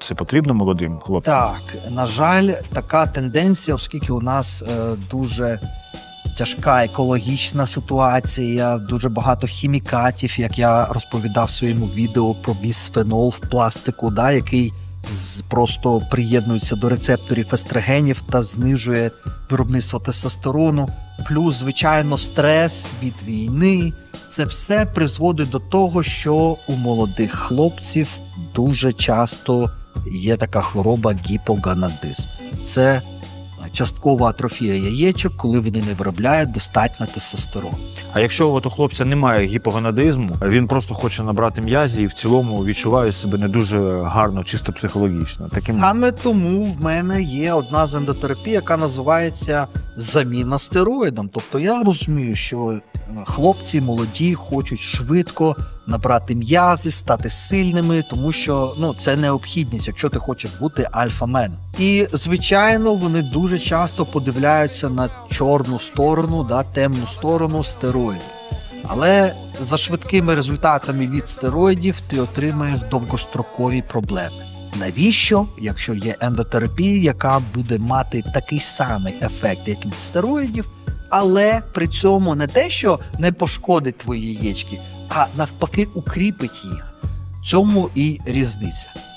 Це потрібно молодим хлопцям? Так, на жаль, така тенденція, оскільки у нас е, дуже тяжка екологічна ситуація, дуже багато хімікатів, як я розповідав в своєму відео про бісфенол в пластику, да, який з, просто приєднується до рецепторів естрогенів та знижує виробництво тестостерону. Плюс, звичайно, стрес від війни. Це все призводить до того, що у молодих хлопців дуже часто є така хвороба гіпоганадизм. Це часткова атрофія яєчок, коли вони не виробляють достатньо тестостерону. А якщо от у хлопця немає гіпогонадизму, він просто хоче набрати м'язі і в цілому відчуває себе не дуже гарно, чисто психологічно. Таким Саме тому в мене є одна з ендотерапій, яка називається заміна стероїдом. Тобто я розумію, що е, хлопці молоді хочуть швидко набрати м'язи, стати сильними, тому що ну це необхідність, якщо ти хочеш бути альфа-меном. І звичайно, вони дуже часто подивляються на чорну сторону, да, темну сторону стероїдів. Але за швидкими результатами від стероїдів ти отримаєш довгострокові проблеми. Навіщо, якщо є ендотерапія, яка буде мати такий самий ефект, як від стероїдів, але при цьому не те, що не пошкодить твої яєчки, а навпаки укріпить їх. Цьому і різниця.